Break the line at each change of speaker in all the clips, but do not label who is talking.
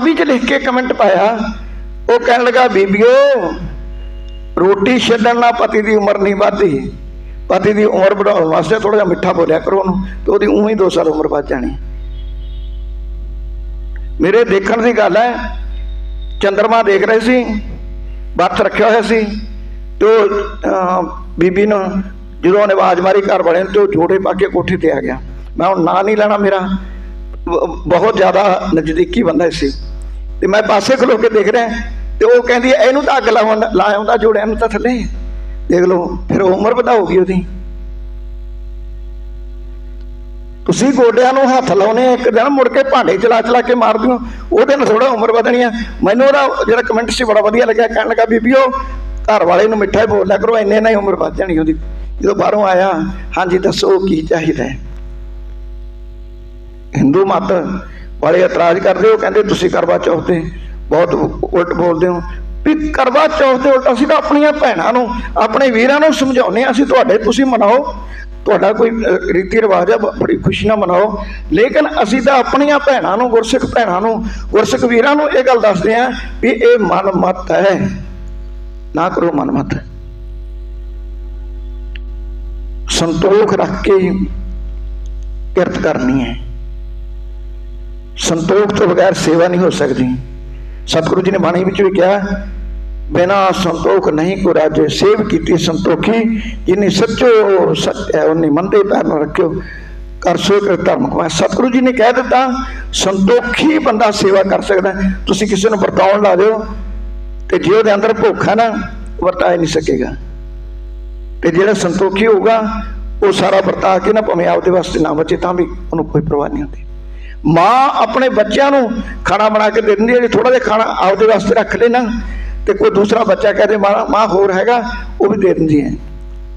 ਪੰਜਾਬੀ ਚ ਲਿਖ ਕੇ ਕਮੈਂਟ ਪਾਇਆ। ਉਹ ਕਹਿਣ ਲੱਗਾ ਬੀਬੀਓ ਰੋਟੀ ਛੱਡਣ ਨਾਲ ਪਤੀ ਦੀ ਉਮਰ ਨਹੀਂ ਵੱਧਦੀ। ਪਤੀ ਦੀ ਉਮਰ ਵਧਾਉਣ ਵਾਸਤੇ ਥੋੜਾ ਜਿਹਾ ਮਿੱਠਾ ਬੋਲਿਆ ਕਰੋ ਉਹਨੂੰ ਤੇ ਉਹਦੀ ਉਵੇਂ ਹੀ 2 ਸਾਲ ਉਮਰ ਵੱਧ ਜਾਣੀ। ਮੇਰੇ ਦੇਖਣ ਦੀ ਗੱਲ ਹੈ ਚੰਦਰਮਾ ਦੇਖ ਰਹੇ ਸੀ ਬੱਤ ਰੱਖਿਆ ਹੋਇਆ ਸੀ ਤੇ ਉਹ ਅਹ, ਬੀਬੀ ਨੂੰ ਜਦੋਂ ਉਹਨੇ ਆਵਾਜ਼ ਮਾਰੀ ਘਰ ਵਾਲੇ ਤੇ ਉਹ ਜੋੜੇ ਪਾ ਕੇ ਕੋਠੇ ਤੇ ਆ ਗਿਆ। ਮੈਂ ਹੁਣ ਨਾਂ ਨਹੀਂ ਲੈਣਾ ਮੇਰਾ। ਬਹੁਤ ਜ਼ਿਆਦਾ ਨਜ਼ਦੀਕੀ ਬੰਦਾ ਸੀ। ਤੇ ਮੈਂ ਪਾਸੇ ਖਲੋ ਕੇ ਦੇਖ ਰਿਹਾ ਤੇ ਉਹ ਕਹਿੰਦੀ ਇਹਨੂੰ ਤਾਂ ਅੱਗ ਲਾਉਣ ਲਾ ਆਉਂਦਾ ਜੋੜਿਆਂ ਨੂੰ ਤਾਂ ਥੱਲੇ। ਦੇਖ ਲਓ, ਫਿਰ ਉਮਰ ਵਧਾਉਗੀ ਉਹਦੀ। ਤੁਸੀਂ ਗੋਡਿਆਂ ਨੂੰ ਹੱਥ ਲਾਉਨੇ ਇੱਕ ਦਿਨ ਮੁੜ ਕੇ ਭਾਂਡੇ ਚਲਾ ਚਲਾ ਕੇ ਮਾਰ ਦਿਓ ਉਹਦੇ ਨਾਲ ਥੋੜਾ ਉਮਰ ਵਧਣੀ ਆ। ਮੈਨੂੰ ਉਹਦਾ ਜਿਹੜਾ ਕਮੈਂਟ ਸੀ, ਬੜਾ ਵਧੀਆ ਲੱਗਿਆ। ਕਹਿਣ ਲੱਗਾ, ਬੀਬੀਓ, ਘਰ ਵਾਲੇ ਨੂੰ ਮਿੱਠਾ ਹੀ ਬੋਲਿਆ ਕਰੋ, ਇੰਨੇ ਨਾਲ ਹੀ ਉਮਰ ਵੱਧ ਜਾਣੀ ਉਹਦੀ। ਜਦੋਂ ਬਾਹਰੋਂ ਆਇਆ, ਹਾਂਜੀ ਦੱਸੋ, ਕੀ ਚਾਹੀਦਾ ਹੈ? ਹਿੰਦੂ ਮਤ ਵਾਲੇ ਇਤਰਾਜ਼ ਕਰਦੇ ਹੋ, ਕਹਿੰਦੇ ਤੁਸੀਂ ਕਰਵਾ ਚੌਥ ਤੇ ਬਹੁਤ ਉਲਟ ਬੋਲਦੇ ਹੋ। ਵੀ ਕਰਵਾ ਚੌਥ ਦੇ ਉਲਟ ਅਸੀਂ ਤਾਂ ਆਪਣੀਆਂ ਭੈਣਾਂ ਨੂੰ, ਆਪਣੇ ਵੀਰਾਂ ਨੂੰ ਸਮਝਾਉਂਦੇ ਹਾਂ, ਅਸੀਂ ਤੁਹਾਡੇ ਤੁਸੀਂ ਮਨਾਓ। ਤੁਹਾਡਾ ਕੋਈ ਰੀਤੀ ਰਿਵਾਜ ਹੈ ਬੜੀ ਖੁਸ਼ੀ ਨਾਲ ਮਨਾਓ। ਲੇਕਿਨ ਅਸੀਂ ਤਾਂ ਆਪਣੀਆਂ ਭੈਣਾਂ ਨੂੰ, ਗੁਰਸਿੱਖ ਭੈਣਾਂ ਨੂੰ, ਗੁਰਸਿੱਖ ਵੀਰਾਂ ਨੂੰ ਇਹ ਗੱਲ ਦੱਸਦੇ ਹਾਂ ਵੀ ਇਹ ਮਨ ਮਤ ਹੈ। ਨਾ ਕਰੋ ਮਨ ਮਤ। ਸੰਤੋਖ ਰੱਖ ਕੇ ਕਿਰਤ ਕਰਨੀ ਹੈ। ਸੰਤੋਖ ਤੋਂ ਬਗੈਰ ਸੇਵਾ ਨਹੀਂ ਹੋ ਸਕਦੀ। ਸਤਿਗੁਰੂ ਜੀ ਨੇ ਬਾਣੀ ਵਿੱਚ ਵੀ ਕਿਹਾ, ਬਿਨਾ ਸੰਤੋਖ ਨਹੀਂ ਕੋ ਰਾਜੇ। ਸੇਵ ਕੀਤੀ ਸੰਤੋਖੀ, ਜਿਨੇ ਸੱਚੋ ਸੱਚ ਹੈ ਉਹਨੇ ਮੰਦੇ ਪੈਰ ਨੂੰ ਰੱਖਿਓ। ਕਰ ਸੋ ਕਰ ਧਰਮ ਕਮਾ ਸਤਿਗੁਰੂ ਜੀ ਨੇ ਕਹਿ ਦਿੱਤਾ, ਸੰਤੋਖੀ ਬੰਦਾ ਸੇਵਾ ਕਰ ਸਕਦਾ ਤੁਸੀਂ ਕਿਸੇ ਨੂੰ ਵਰਤਾਉਣ ਲਾ ਦਿਓ ਤੇ ਜੇ ਉਹਦੇ ਅੰਦਰ ਭੁੱਖ ਹੈ ਨਾ ਵਰਤਾ ਹੀ ਨਹੀਂ ਸਕੇਗਾ। ਤੇ ਜਿਹੜਾ ਸੰਤੋਖੀ ਹੋਊਗਾ, ਉਹ ਸਾਰਾ ਵਰਤਾ ਕੇ ਨਾ, ਭਾਵੇਂ ਆਪਦੇ ਵਾਸਤੇ ਨਾ ਬਚੇ, ਤਾਂ ਵੀ ਉਹਨੂੰ ਕੋਈ ਪਰਵਾਹ ਨਹੀਂ ਹੁੰਦੀ। ਮਾਂ ਆਪਣੇ ਬੱਚਿਆਂ ਨੂੰ ਖਾਣਾ ਬਣਾ ਕੇ ਦੇ ਦਿੰਦੀ ਹੈ, ਜੇ ਥੋੜਾ ਜਿਹਾ ਖਾਣਾ ਆਪਦੇ ਵਾਸਤੇ ਰੱਖ ਲੈ ਨਾ, ਤੇ ਕੋਈ ਦੂਸਰਾ ਬੱਚਾ ਕਹਦੇ ਮਾਂ ਮਾਂ ਹੋਰ ਹੈਗਾ, ਉਹ ਵੀ ਦੇ ਦਿੰਦੀ ਹੈ।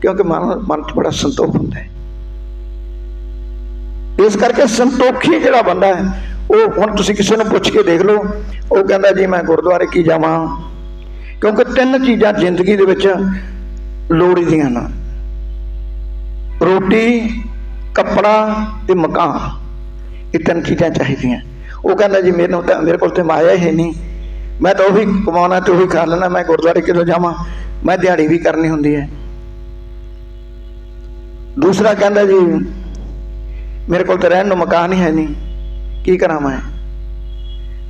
ਕਿਉਂਕਿ ਮਨ ਮਨ 'ਚ ਬੜਾ ਸੰਤੋਖ ਹੁੰਦਾ ਹੈ। ਇਸ ਕਰਕੇ ਸੰਤੋਖੀ ਜਿਹੜਾ ਬੰਦਾ ਹੈ, ਉਹ ਹੁਣ ਤੁਸੀਂ ਕਿਸੇ ਨੂੰ ਪੁੱਛ ਕੇ ਦੇਖ ਲਓ, ਉਹ ਕਹਿੰਦਾ, ਜੀ, ਮੈਂ ਗੁਰਦੁਆਰੇ ਕੀ ਜਾਵਾਂ? ਕਿਉਂਕਿ ਤਿੰਨ ਚੀਜ਼ਾਂ ਜ਼ਿੰਦਗੀ ਦੇ ਵਿੱਚ ਲੋੜੀ ਦੀਆਂ ਨੇ ਰੋਟੀ, ਕੱਪੜਾ ਤੇ ਮਕਾਨ। ਇਹ ਤਿੰਨ ਚੀਜ਼ਾਂ ਚਾਹੀਦੀਆਂ। ਉਹ ਕਹਿੰਦਾ ਜੀ, ਮੈਨੂੰ ਤਾਂ ਮੇਰੇ ਕੋਲ ਤੇ ਮਾਇਆ ਹੀ ਨਹੀਂ। ਮੈਂ ਤਾਂ ਉਹੀ ਕਮਾਉਣਾ ਤੇ ਉਹੀ ਖਾ ਲੈਣਾ, ਮੈਂ ਗੁਰਦੁਆਰੇ ਕਿਦੋਂ ਜਾਵਾਂ? ਮੈਂ ਦਿਹਾੜੀ ਵੀ ਕਰਨੀ ਹੁੰਦੀ ਹੈ। ਦੂਸਰਾ ਕਹਿੰਦਾ ਜੀ, ਮੇਰੇ ਕੋਲ ਤਾਂ ਰਹਿਣ ਨੂੰ ਮਕਾਨ ਹੀ ਹੈ ਨਹੀਂ। ਕੀ ਕਰਾਂ ਮੈਂ?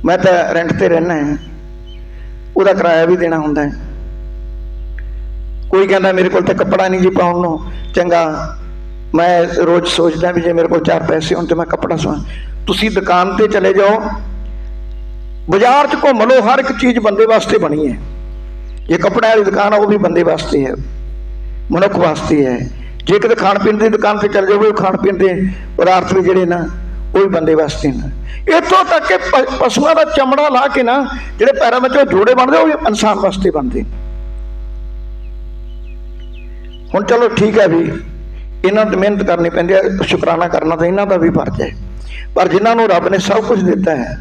ਮੈਂ ਤਾਂ ਰੈਂਟ ਤੇ ਰਹਿਣਾ ਹੈ। ਉਹਦਾ ਕਿਰਾਇਆ ਵੀ ਦੇਣਾ ਹੁੰਦਾ ਹੈ। ਕੋਈ ਕਹਿੰਦਾ ਮੇਰੇ ਕੋਲ ਤਾਂ ਕੱਪੜਾ ਨਹੀਂ ਜੀ ਪਾਉਣ ਨੂੰ। ਚੰਗਾ। ਮੈਂ ਰੋਜ਼ ਸੋਚਦਾ ਵੀ ਜੇ ਮੇਰੇ ਕੋਲ ਚਾਰ ਪੈਸੇ ਹੋਣ ਤੇ ਮੈਂ ਕੱਪੜਾ ਸਵਾ ਤੁਸੀਂ ਦੁਕਾਨ ਤੇ ਚਲੇ ਜਾਓ ਬਾਜ਼ਾਰ 'ਚ ਘੁੰਮ ਲਓ ਹਰ ਇੱਕ ਚੀਜ਼ ਬੰਦੇ ਵਾਸਤੇ ਬਣੀ ਹੈ ਇਹ ਕੱਪੜਿਆਂ ਵਾਲੀ ਦੁਕਾਨ ਆ ਉਹ ਵੀ ਬੰਦੇ ਵਾਸਤੇ ਹੈ ਮਨੁੱਖ ਵਾਸਤੇ ਹੈ ਜੇ ਕਿਤੇ ਖਾਣ ਪੀਣ ਦੀ ਦੁਕਾਨ ਤੇ ਚਲੇ ਜਾਓਗੇ ਉਹ ਖਾਣ ਪੀਣ ਦੇ ਪਦਾਰਥ ਵੀ ਜਿਹੜੇ ਨਾ ਉਹ ਵੀ ਬੰਦੇ ਵਾਸਤੇ ਨੇ ਇੱਥੋਂ ਤੱਕ ਕਿ ਪ- ਪਸ਼ੂਆਂ ਦਾ ਚਮੜਾ ਲਾ ਕੇ ਨਾ ਜਿਹੜੇ ਪੈਰਾਂ ਵਿੱਚ ਉਹ ਜੋੜੇ ਬਣਦੇ ਉਹ ਵੀ ਇਨਸਾਨ ਵਾਸਤੇ ਬਣਦੇ ਨੇ ਹੁਣ ਚਲੋ ਠੀਕ ਹੈ ਵੀ ਇਹਨਾਂ 'ਤੇ ਮਿਹਨਤ ਕਰਨੀ ਪੈਂਦੀ ਹੈ ਸ਼ੁਕਰਾਨਾ ਕਰਨਾ ਤਾਂ ਇਹਨਾਂ ਦਾ ਵੀ ਫਰਜ਼ ਹੈ। ਪਰ ਜਿਨ੍ਹਾਂ ਨੂੰ ਰੱਬ ਨੇ ਸਭ ਕੁਝ ਦਿੱਤਾ ਹੈ,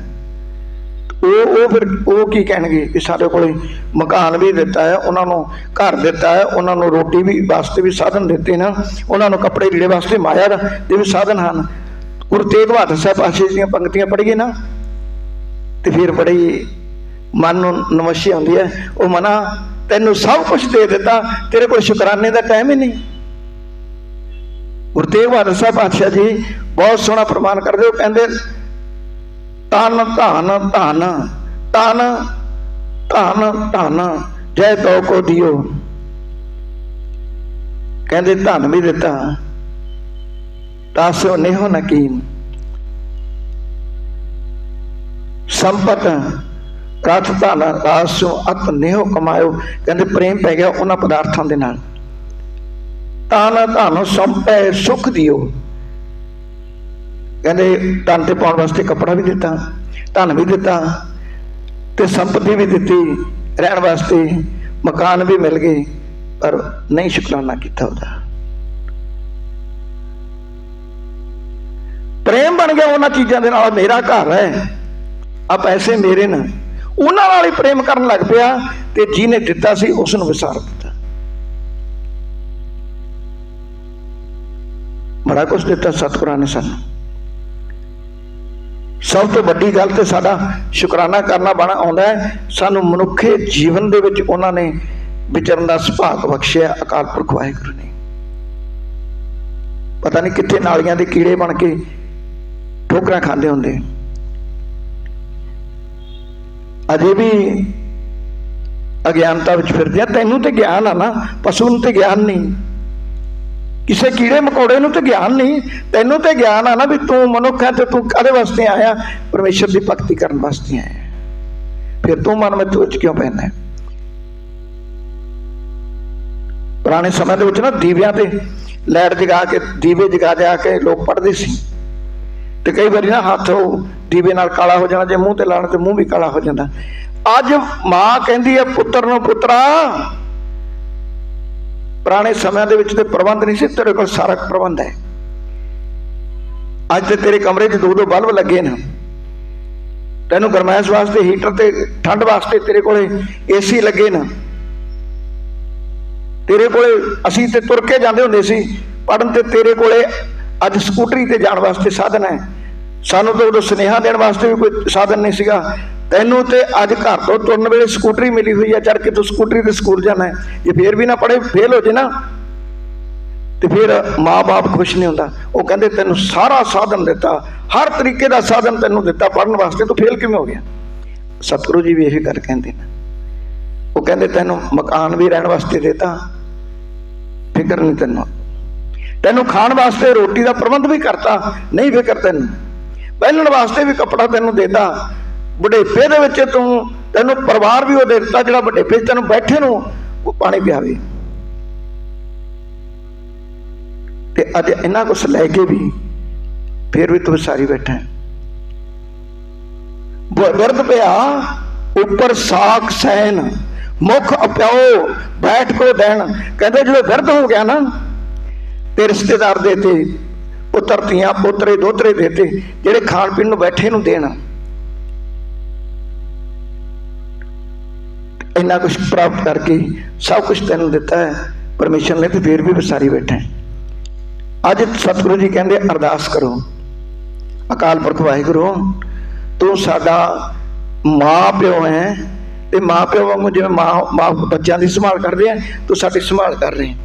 ਉਹ ਉਹ ਫਿਰ ਉਹ ਕੀ ਕਹਿਣਗੇ ਕਿ ਸਾਡੇ ਕੋਲੇ ਮਕਾਨ ਵੀ ਦਿੱਤਾ ਹੈ, ਉਹਨਾਂ ਨੂੰ ਘਰ ਦਿੱਤਾ ਹੈ, ਉਹਨਾਂ ਨੂੰ ਰੋਟੀ ਵੀ ਵਾਸਤੇ ਵੀ ਸਾਧਨ ਦਿੱਤੇ ਨਾ, ਉਹਨਾਂ ਨੂੰ ਕੱਪੜੇ ਲੀੜੇ ਵਾਸਤੇ ਮਾਇਆ ਦੇ ਵੀ ਸਾਧਨ ਹਨ। ਗੁਰੂ ਤੇਗ ਬਹਾਦਰ ਸਾਹਿਬ ਪਾਸ਼ੇ ਦੀਆਂ ਪੰਕਤੀਆਂ ਪੜ੍ਹੀਏ ਨਾ, ਤੇ ਫਿਰ ਬੜੀ ਮਨ ਨੂੰ ਨਮਸ਼ੀ ਆਉਂਦੀ ਹੈ, ਉਹ ਮਨਾ, ਤੈਨੂੰ ਸਭ ਕੁਝ ਦੇ ਦਿੱਤਾ, ਤੇਰੇ ਕੋਲ ਸ਼ੁਕਰਾਨੇ ਦਾ ਟਾਈਮ ਹੀ ਨਹੀਂ। ਗੁਰੂ ਤੇਗ ਬਹਾਦਰ ਸਾਹਿਬ ਪਾਤਸ਼ਾਹ ਜੀ ਬਹੁਤ ਸੋਹਣਾ ਪ੍ਰਮਾਨ ਕਰਦੇ ਉਹ ਕਹਿੰਦੇ ਤਨ ਧਨ ਧਨ ਤਨ ਧਨ ਧਨ, ਜੈ ਤੋ ਕੋ ਦਿਓ। ਕਹਿੰਦੇ, ਧਨ ਵੀ ਦਿੱਤਾ। ਤਾਸੋ ਨਿਹੋ ਨਕੀਨ ਸੰਪਤ ਰਥ ਧਨ ਰਾਸੋ ਅਤ ਨਿਹੋ ਕਮਾਇਓ। ਕਹਿੰਦੇ, ਪ੍ਰੇਮ ਪੈ ਗਿਆ ਉਹਨਾਂ ਪਦਾਰਥਾਂ ਦੇ ਨਾਲ। ਤਨ ਧਨ ਸੰਪੈ ਸੁਖ ਦਿਓ। ਕਹਿੰਦੇ ਤਨ ਤੇ ਪਾਉਣ ਵਾਸਤੇ ਕੱਪੜਾ ਵੀ ਦਿੱਤਾ, ਧਨ ਵੀ ਦਿੱਤਾ ਤੇ ਸੰਪਤੀ ਵੀ ਦਿੱਤੀ, ਰਹਿਣ ਵਾਸਤੇ ਮਕਾਨ ਵੀ ਮਿਲ ਗਏ, ਪਰ ਨਹੀਂ ਸ਼ੁਕਰਾਨਾ ਕੀਤਾ ਉਹਦਾ। ਪ੍ਰੇਮ ਬਣ ਗਿਆ ਉਹਨਾਂ ਚੀਜ਼ਾਂ ਦੇ ਨਾਲ, ਮੇਰਾ ਘਰ ਹੈ ਆ ਪੈਸੇ ਮੇਰੇ ਨੇ। ਉਹਨਾਂ ਨਾਲ ਹੀ ਪ੍ਰੇਮ ਕਰਨ ਲੱਗ ਪਿਆ ਤੇ ਜਿਹਨੇ ਦਿੱਤਾ ਸੀ, ਉਸ ਨੂੰ ਵਿਸਾਰ ਦਿੱਤਾ ਬੜਾ ਕੁਝ ਦਿੱਤਾ ਸਤਿਗੁਰਾਂ ਨੇ ਸਾਨੂੰ। ਸਭ ਤੋਂ ਵੱਡੀ ਗੱਲ ਤੇ ਸਾਡਾ ਸ਼ੁਕਰਾਨਾ ਕਰਨਾ ਬਣਾ ਆਉਂਦਾ ਹੈ, ਸਾਨੂੰ ਮਨੁੱਖੇ ਜੀਵਨ ਦੇ ਵਿੱਚ ਉਹਨਾਂ ਨੇ ਵਿਚਰਨ ਦਾ ਸੁਭਾਗ ਬਖਸ਼ਿਆ, ਅਕਾਲ ਪੁਰਖ ਵਾਹਿਗੁਰੂ ਨੇ। ਪਤਾ ਨਹੀਂ ਕਿੱਥੇ ਨਾਲੀਆਂ ਦੇ ਕੀੜੇ ਬਣ ਕੇ ਠੋਕਰਾਂ ਖਾਂਦੇ ਹੁੰਦੇ। ਅਜੇ ਵੀ ਅਗਿਆਨਤਾ ਵਿੱਚ ਫਿਰਦੇ ਆ, ਤੈਨੂੰ ਤੇ ਗਿਆਨ ਆ ਨਾ, ਪਸ਼ੂ ਨੂੰ ਤੇ ਗਿਆਨ ਨਹੀਂ। ਕਿਸੇ ਕੀੜੇ ਮਕੌੜੇ ਨੂੰ ਤੇ ਗਿਆਨ ਨਹੀਂ, ਤੈਨੂੰ ਤੇ ਗਿਆਨ ਆ ਨਾ ਵੀ ਤੂੰ ਮਨੁੱਖ ਹੈ ਤੇ ਤੂੰ ਕਾਹਦੇ ਵਾਸਤੇ ਆਇਆ? ਪਰਮੇਸ਼ਰ ਦੀ ਭਗਤੀ ਕਰਨ ਵਾਸਤੇ ਆਇਆ। ਫਿਰ ਤੂੰ ਮਨ ਵਿੱਚ ਵਿੱਚ ਕਿਉਂ ਪੈਂਦਾ? ਪੁਰਾਣੇ ਸਮੇਂ ਦੇ ਵਿੱਚ ਨਾ ਦੀਵਿਆਂ ਤੇ ਲਾਈਟ ਜਗਾ ਕੇ, ਦੀਵੇ ਜਗਾ ਜਾ ਕੇ ਲੋਕ ਪੜਦੇ ਸੀ। ਤੇ ਕਈ ਵਾਰੀ ਨਾ ਹੱਥ ਉਹ ਦੀਵੇ ਨਾਲ ਕਾਲਾ ਹੋ ਜਾਣਾ, ਜੇ ਮੂੰਹ ਤੇ ਲਾਣ ਤੇ ਮੂੰਹ ਵੀ ਕਾਲਾ ਹੋ ਜਾਂਦਾ। ਅੱਜ ਮਾਂ ਕਹਿੰਦੀ ਹੈ ਪੁੱਤਰ ਨੂੰ ਪੁੱਤਰਾ ਪੁਰਾਣੇ ਸਮਿਆਂ ਦੇ ਵਿੱਚ ਤੇ ਪ੍ਰਬੰਧ ਨਹੀਂ ਸੀ, ਤੇਰੇ ਕੋਲ ਸਾਰਾ ਪ੍ਰਬੰਧ ਹੈ। ਅੱਜ ਤੇ ਤੇਰੇ ਕਮਰੇ 'ਚ ਦੋ ਦੋ ਬਲਬ ਲੱਗੇ ਨੇ। ਤੈਨੂੰ ਗਰਮੈਸ਼ ਵਾਸਤੇ, ਹੀਟਰ ਤੇ ਠੰਡ ਵਾਸਤੇ ਤੇਰੇ ਕੋਲੇ ਏਸੀ ਲੱਗੇ ਨੇ। ਤੇਰੇ ਕੋਲੇ ਅਸੀਂ ਤੇ ਤੁਰ ਕੇ ਜਾਂਦੇ ਹੁੰਦੇ ਸੀ ਪੜਨ ਤੇ ਤੇਰੇ ਕੋਲੇ ਅੱਜ ਸਕੂਟਰੀ ਤੇ ਜਾਣ ਵਾਸਤੇ ਸਾਧਨ ਹੈ। ਸਾਨੂੰ ਤਾਂ ਉਦੋਂ ਸੁਨੇਹਾ ਦੇਣ ਵਾਸਤੇ ਵੀ ਕੋਈ ਸਾਧਨ ਨਹੀਂ ਸੀਗਾ। ਤੈਨੂੰ ਤੇ ਅੱਜ ਘਰ ਤੋਂ ਤੁਰਨ ਵੇਲੇ ਸਕੂਟਰੀ ਮਿਲੀ ਹੋਈ ਹੈ ਚੜ ਕੇ ਤੂੰ ਸਕੂਟਰੀ ਤੇ ਸਕੂਲ ਜਾਣਾ ਹੈ। ਜੇ ਫੇਰ ਵੀ ਨਾ ਪੜੇ ਫੇਲ ਹੋ ਜੇ ਨਾ, ਤੇ ਫਿਰ ਮਾਪੇ ਖੁਸ਼ ਨਹੀਂ ਹੁੰਦਾ। ਉਹ ਕਹਿੰਦੇ, ਤੈਨੂੰ ਸਾਰਾ ਸਾਧਨ ਦਿੱਤਾ, ਹਰ ਤਰੀਕੇ ਦਾ ਸਾਧਨ ਤੈਨੂੰ ਦਿੱਤਾ ਪੜਨ ਵਾਸਤੇ ਤੂੰ ਫੇਲ ਕਿਵੇਂ ਹੋ ਗਿਆ? ਸਤਿਗੁਰੂ ਜੀ ਵੀ ਇਹ ਗੱਲ ਕਹਿੰਦੇ ਨੇ। ਉਹ ਕਹਿੰਦੇ, ਤੈਨੂੰ ਮਕਾਨ ਵੀ ਰਹਿਣ ਵਾਸਤੇ ਦਿੱਤਾ, ਫਿਕਰ ਨਹੀਂ ਤੈਨੂੰ। ਤੈਨੂੰ ਖਾਣ ਵਾਸਤੇ ਰੋਟੀ ਦਾ ਪ੍ਰਬੰਧ ਵੀ ਕਰਤਾ, ਨਹੀਂ ਫਿਕਰ ਤੈਨੂੰ। ਪਹਿਨਣ ਵਾਸਤੇ ਵੀ ਕੱਪੜਾ ਤੈਨੂੰ ਦੇਤਾ ਬੁਢੇਪੇ ਦੇ ਵਿੱਚ ਤੂੰ ਤੈਨੂੰ ਪਰਿਵਾਰ ਵੀ ਉਹ ਦੇ ਦਿੱਤਾ ਜਿਹੜਾ ਬੁਢੇਪੇ 'ਚ ਤੈਨੂੰ ਬੈਠੇ ਨੂੰ ਉਹ ਪਾਣੀ ਪਿਆਵੇ। ਤੇ ਅੱਜ ਇੰਨਾ ਕੁਛ ਲੈ ਕੇ ਵੀ ਫਿਰ ਵੀ ਤੂੰ ਸਾਰੀ ਬੈਠਾ ਹੈ। ਬ- ਪਿਆ, ਉੱਪਰ ਸਾਖ ਸੈਨ, ਮੁਖ ਅਪਿਓ ਬੈਠ ਕੋ ਦੇਣ ਕਹਿੰਦੇ ਜਦੋਂ ਬਿਰਧ ਹੋ ਗਿਆ ਨਾ, ਤੇ ਰਿਸ਼ਤੇਦਾਰ ਦੇਤੇ ਪੁੱਤਰ ਧੀਆਂ, ਪੋਤਰੇ, ਦੋਤਰੇ ਦੇਤੇ ਜਿਹੜੇ ਖਾਣ ਪੀਣ ਨੂੰ ਬੈਠੇ ਨੂੰ ਦੇਣ। ਇੰਨਾ ਕੁਝ ਪ੍ਰਾਪਤ ਕਰਕੇ ਸਭ ਕੁਝ ਤੈਨੂੰ ਦਿੱਤਾ ਹੈ। ਪਰਮੇਸ਼ਰ ਨੇ ਤੇ ਫੇਰ ਵੀ ਵਿਸਾਰੀ ਬੈਠਾ ਅੱਜ ਸਤਿਗੁਰੂ ਜੀ ਕਹਿੰਦੇ, ਅਰਦਾਸ ਕਰੋ। ਅਕਾਲ ਪੁਰਖ ਵਾਹਿਗੁਰੂ, ਤੂੰ ਸਾਡਾ ਮਾਂ ਪਿਓ ਹੈ ਤੇ ਮਾਂ ਪਿਓ ਵਾਂਗੂ ਜਿਵੇਂ ਮਾਂ ਮਾਂ ਬੱਚਿਆਂ ਦੀ ਸੰਭਾਲ ਕਰਦੇ ਆ, ਤੂੰ ਸਾਡੀ ਸੰਭਾਲ ਕਰ ਰਹੇ।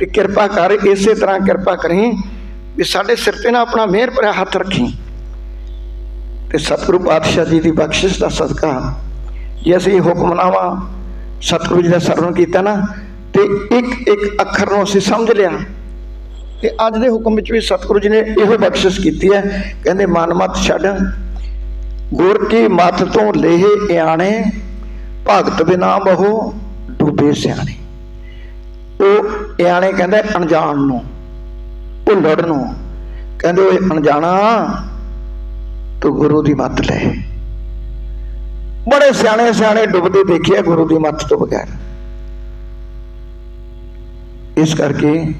ਤੇ ਕਿਰਪਾ ਕਰ, ਇਸੇ ਤਰ੍ਹਾਂ ਕਿਰਪਾ ਕਰੀ ਵੀ ਸਾਡੇ ਸਿਰ ਤੇ ਨਾ ਆਪਣਾ ਮਿਹਰ ਭਰਿਆ ਹੱਥ ਰੱਖੀ। ਤੇ ਸਤਿਗੁਰੂ ਪਾਤਸ਼ਾਹ ਜੀ ਦੀ ਬਖਸ਼ਿਸ਼ ਦਾ ਸਦਕਾ ਜੇ ਅਸੀਂ ਹੁਕਮਨਾਮਾ ਸਤਿਗੁਰੂ ਜੀ ਦਾ ਸਰਵਣ ਕੀਤਾ ਨਾ, ਤੇ ਇੱਕ ਇੱਕ ਅੱਖਰ ਨੂੰ ਅਸੀਂ ਸਮਝ ਲਿਆ। ਤੇ ਅੱਜ ਦੇ ਹੁਕਮ ਵਿੱਚ ਵੀ ਸਤਿਗੁਰੂ ਜੀ ਨੇ ਇਹੋ ਬਖਸ਼ਿਸ਼ ਕੀਤੀ ਹੈ। ਕਹਿੰਦੇ, ਮਨ ਮਤ ਛੱਡ, ਗੁਰ ਕੀ ਮਤ ਤੋਂ ਲੇਹ ਇਆਣੇ, ਭਗਤ ਬਿਨਾ ਬਹੁ ਡੂਬੇ ਸਿਆਣੇ। ਉਹ ਇਆਣੇ ਕਹਿੰਦੇ ਅਣਜਾਣ ਨੂੰ, ਭੁੱਲੜ ਨੂੰ। ਕਹਿੰਦੇ ਉਹ ਅਣਜਾਣਾ, ਤੂੰ ਗੁਰੂ ਦੀ ਮੱਤ ਲੈ। ਬੜੇ ਸਿਆਣੇ ਸਿਆਣੇ ਡੁੱਬਦੇ ਦੇਖਿਆ ਗੁਰੂ ਦੀ ਮੱਤ ਤੋਂ ਬਗੈਰ। ਇਸ ਕਰਕੇ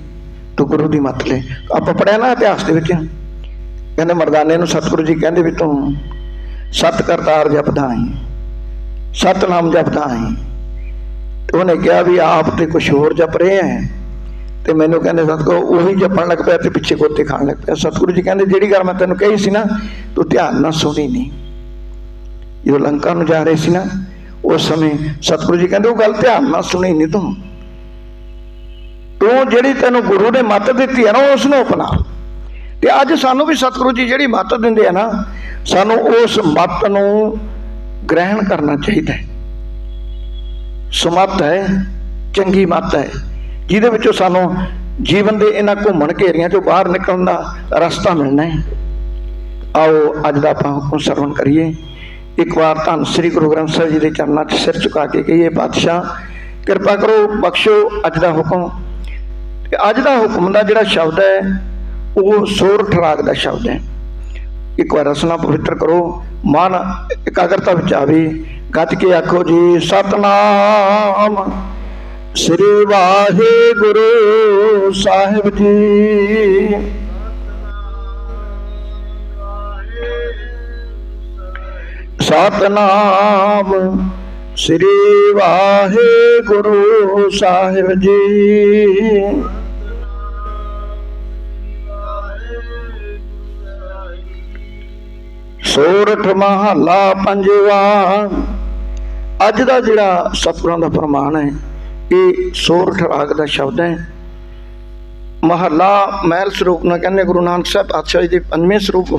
ਤੂੰ ਗੁਰੂ ਦੀ ਮੱਤ ਲੈ। ਆਪਾਂ ਪੜਿਆ ਨਾ ਇਤਿਹਾਸ ਦੇ ਵਿੱਚ। ਕਹਿੰਦੇ ਮਰਦਾਨੇ ਨੂੰ ਸਤਿਗੁਰੂ ਜੀ ਕਹਿੰਦੇ ਵੀ ਤੂੰ ਸਤ ਕਰਤਾਰ ਜਪਦਾ ਹੈ ਸਤਨਾਮ ਜਪਦਾ ਹੈ ਤੇ ਉਹਨੇ ਕਿਹਾ ਵੀ ਆਪ ਤੇ ਕੁਝ ਹੋਰ ਜਪ ਰਹੇ ਹੈ ਤੇ ਮੈਨੂੰ ਕਹਿੰਦੇ ਸਤਿਗੁਰੂ, ਉਹੀ ਜਪਣ ਲੱਗ ਪਿਆ ਤੇ ਪਿੱਛੇ ਗੋਤੇ ਖਾਣ ਲੱਗ ਪਿਆ। ਸਤਿਗੁਰੂ ਜੀ ਕਹਿੰਦੇ, ਜਿਹੜੀ ਗੱਲ ਮੈਂ ਤੈਨੂੰ ਕਹੀ ਸੀ ਨਾ, ਤੂੰ ਧਿਆਨ ਨਾਲ ਸੁਣੀ ਨਹੀਂ ਜਦੋਂ ਲੰਕਾ ਨੂੰ ਜਾ ਰਹੇ ਸੀ ਨਾ, ਉਸ ਸਮੇਂ ਸਤਿਗੁਰੂ ਜੀ ਕਹਿੰਦੇ, ਉਹ ਗੱਲ ਧਿਆਨ ਨਾਲ ਸੁਣੀ ਨਹੀਂ ਤੂੰ। ਤੂੰ ਜਿਹੜੀ ਤੈਨੂੰ ਗੁਰੂ ਨੇ ਮੱਤ ਦਿੱਤੀ ਹੈ ਨਾ ਉਸ ਨੂੰ ਅਪਣਾ। ਤੇ ਅੱਜ ਸਾਨੂੰ ਵੀ ਸਤਿਗੁਰੂ ਜੀ ਜਿਹੜੀ ਮੱਤ ਦਿੰਦੇ ਆ ਨਾ, ਸਾਨੂੰ ਉਸ ਮੱਤ ਨੂੰ ਗ੍ਰਹਿਣ ਕਰਨਾ ਚਾਹੀਦਾ ਹੈ। ਸੁਮੱਤ ਹੈ, ਚੰਗੀ ਮੱਤ ਹੈ, ਜਿਹਦੇ ਵਿੱਚੋਂ ਸਾਨੂੰ ਜੀਵਨ ਦੇ ਇਹਨਾਂ ਘੁੰਮਣ ਘੇਰੀਆਂ ਚੋਂ ਬਾਹਰ ਨਿਕਲਣ ਦਾ ਰਸਤਾ ਮਿਲਣਾ ਹੈ। ਆਓ, ਅੱਜ ਦਾ ਆਪਾਂ ਹੁਕਮ ਸਰਵਣ ਕਰੀਏ। ਇੱਕ ਵਾਰ ਧੰਨ ਸ੍ਰੀ ਗੁਰੂ ਗ੍ਰੰਥ ਸਾਹਿਬ ਜੀ ਦੇ ਚਰਨਾਂ 'ਚ ਸਿਰ ਝੁਕਾ ਕੇ ਕਹੀਏ ਪਾਤਸ਼ਾਹ ਕਿਰਪਾ ਕਰੋ, ਬਖਸ਼ੋ ਅੱਜ ਦਾ ਹੁਕਮ। ਤੇ ਅੱਜ ਦਾ ਹੁਕਮ ਦਾ ਜਿਹੜਾ ਸ਼ਬਦ ਹੈ, ਉਹ ਸੋਰ ਰਾਗ ਦਾ ਸ਼ਬਦ ਹੈ। ਇੱਕ ਵਾਰ ਰਸਨਾ ਪਵਿੱਤਰ ਕਰੋ, ਮਨ ਇਕਾਗਰਤਾ ਵਿੱਚ ਆਵੇ, ਗੱਜ ਕੇ ਆਖੋ, ਜੀ ਸਤਨਾਮ ਸ੍ਰੀ ਵਾਹਿਗੁਰੂ ਸਾਹਿਬ ਜੀ। ਸਤਨਾਮ ਸ੍ਰੀ ਵਾਹਿਗੁਰੂ ਸਾਹਿਬ ਜੀ। ਸੋਰਠ ਮਹੱਲਾ ਪੰਜਵਾ। ਅੱਜ ਦਾ ਜਿਹੜਾ ਸਤਿਗੁਰਾਂ ਦਾ ਫਰਮਾਨ ਹੈ, ਇਹ ਸੋਰਠ ਰਾਗ ਦਾ ਸ਼ਬਦ ਹੈ। ਮਹੱਲਾ ਮਹਿਲ ਸਰੂਪ ਨਾਲ ਕਹਿੰਦੇ ਗੁਰੂ ਨਾਨਕ ਸਾਹਿਬ ਪਾਤਸ਼ਾਹ ਜੀ ਦੇ ਪੰਜਵੇਂ ਸਰੂਪ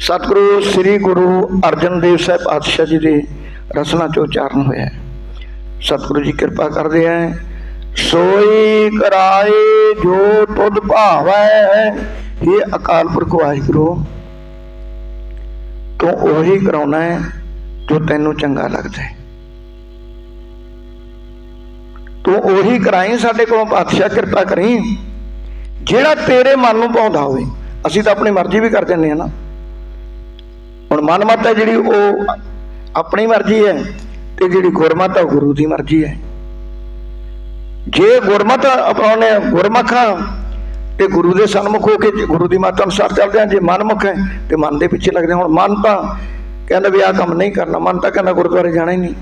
ਸਤਿਗੁਰੂ ਸ੍ਰੀ ਗੁਰੂ ਅਰਜਨ ਦੇਵ ਸਾਹਿਬ ਪਾਤਸ਼ਾਹ ਜੀ ਦੇ ਰਸਨਾ ਚੋਂ ਉਚਾਰਨ ਹੋਇਆ ਹੈ। ਸਤਿਗੁਰੂ ਜੀ ਕਿਰਪਾ ਕਰਦੇ ਹੈ। ਸੋਈ ਕਰਾਏ ਜੋ ਤੁਧ ਭਾਵੈ। ਇਹ ਅਕਾਲ ਪੁਰਖ ਵਾਹਿਗੁਰੂ, ਤੂੰ ਉਹੀ ਕਰਾਉਣਾ ਹੈ ਜੋ ਤੈਨੂੰ ਚੰਗਾ ਲੱਗਦਾ ਹੈ। ਤੂੰ ਉਹੀ ਕਰਾਈ ਸਾਡੇ ਕੋਲੋਂ ਪਾਤਸ਼ਾਹ ਕਿਰਪਾ ਕਰੀ, ਜਿਹੜਾ ਤੇਰੇ ਮਨ ਨੂੰ ਪਾਉਂਦਾ ਹੋਵੇ। ਅਸੀਂ ਤਾਂ ਆਪਣੀ ਮਰਜ਼ੀ ਵੀ ਕਰ ਦਿੰਦੇ ਆ ਨਾ। ਹੁਣ ਮਨਮਤ ਹੈ ਜਿਹੜੀ ਉਹ ਆਪਣੀ ਮਰਜ਼ੀ ਹੈ ਤੇ ਜਿਹੜੀ ਗੁਰਮਤ ਹੈ ਉਹ ਗੁਰੂ ਦੀ ਮਰਜ਼ੀ ਹੈ। ਜੇ ਗੁਰਮਤ ਅਪਣਾਉਣੇ ਗੁਰਮਖਾਂ ਤੇ ਗੁਰੂ ਦੇ ਸਨਮੁਖ ਹੋ ਕੇ ਗੁਰੂ ਦੀ ਮਾਤਾ ਅਨੁਸਾਰ ਚੱਲਦੇ ਆ, ਜੇ ਮਨਮੁਖ ਹੈ ਤੇ ਮਨ ਦੇ ਪਿੱਛੇ ਲੱਗਦੇ ਹੁਣ ਮਨ ਤਾਂ ਕਹਿੰਦਾ ਵੀ ਆਹ ਕੰਮ ਨਹੀਂ ਕਰਨਾ ਮਨ ਤਾਂ ਕਹਿੰਦਾ ਗੁਰਦੁਆਰੇ ਜਾਣਾ ਹੀ ਨਹੀਂ।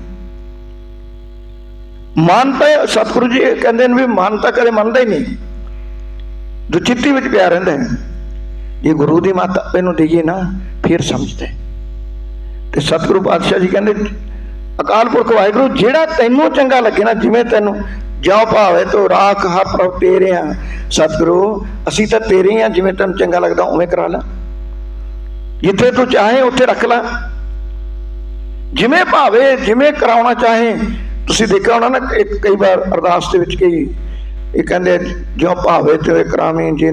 ਮਨ ਤਾਂ ਸਤਿਗੁਰੂ ਜੀ ਕਹਿੰਦੇ ਨੇ ਵੀ ਮਨ ਤਾਂ ਕਦੇ ਮੰਨਦਾ ਹੀ ਨਹੀਂ। ਦੁਚਿੱਤੀ ਵਿੱਚ ਪਿਆ ਰਹਿੰਦਾ ਹੈ, ਜੇ ਗੁਰੂ ਦੀ ਮੱਤ ਇਹਨੂੰ ਦੇਈਏ ਨਾ, ਫਿਰ ਸਮਝਦੇ ਤੇ ਸਤਿਗੁਰੂ ਪਾਤਸ਼ਾਹ ਜੀ ਕਹਿੰਦੇ, ਅਕਾਲ ਪੁਰਖ ਵਾਹਿਗੁਰੂ, ਜਿਹੜਾ ਤੈਨੂੰ ਚੰਗਾ ਲੱਗੇ ਨਾ, ਜਿਵੇਂ ਤੈਨੂੰ ਜਿਉ ਭਾਵੇ ਤੋ ਰਾਖ ਹਰ ਪ੍ਰਭ ਤੇਰੇ ਆ। ਸਤਿਗੁਰੂ, ਅਸੀਂ ਤਾਂ ਤੇਰੇ ਆ, ਜਿਵੇਂ ਤੈਨੂੰ ਚੰਗਾ ਲੱਗਦਾ, ਉਵੇਂ ਕਰਾ ਲੈ। ਜਿੱਥੇ ਤੂੰ ਚਾਹੇ, ਉੱਥੇ ਰੱਖ ਲੈ। ਜਿਵੇਂ ਭਾਵੇ, ਜਿਵੇਂ ਕਰਾਉਣਾ ਚਾਹੇ। ਤੁਸੀਂ ਦੇਖਿਆ ਹੋਣਾ ਨਾ ਕਈ ਵਾਰ ਅਰਦਾਸ ਦੇ ਵਿੱਚ ਕਈ, ਇਹ ਕਹਿੰਦੇ ਜਿਉ ਭਾਵੇ ਤੇ ਕਰਾਵੇਂ, ਜੇ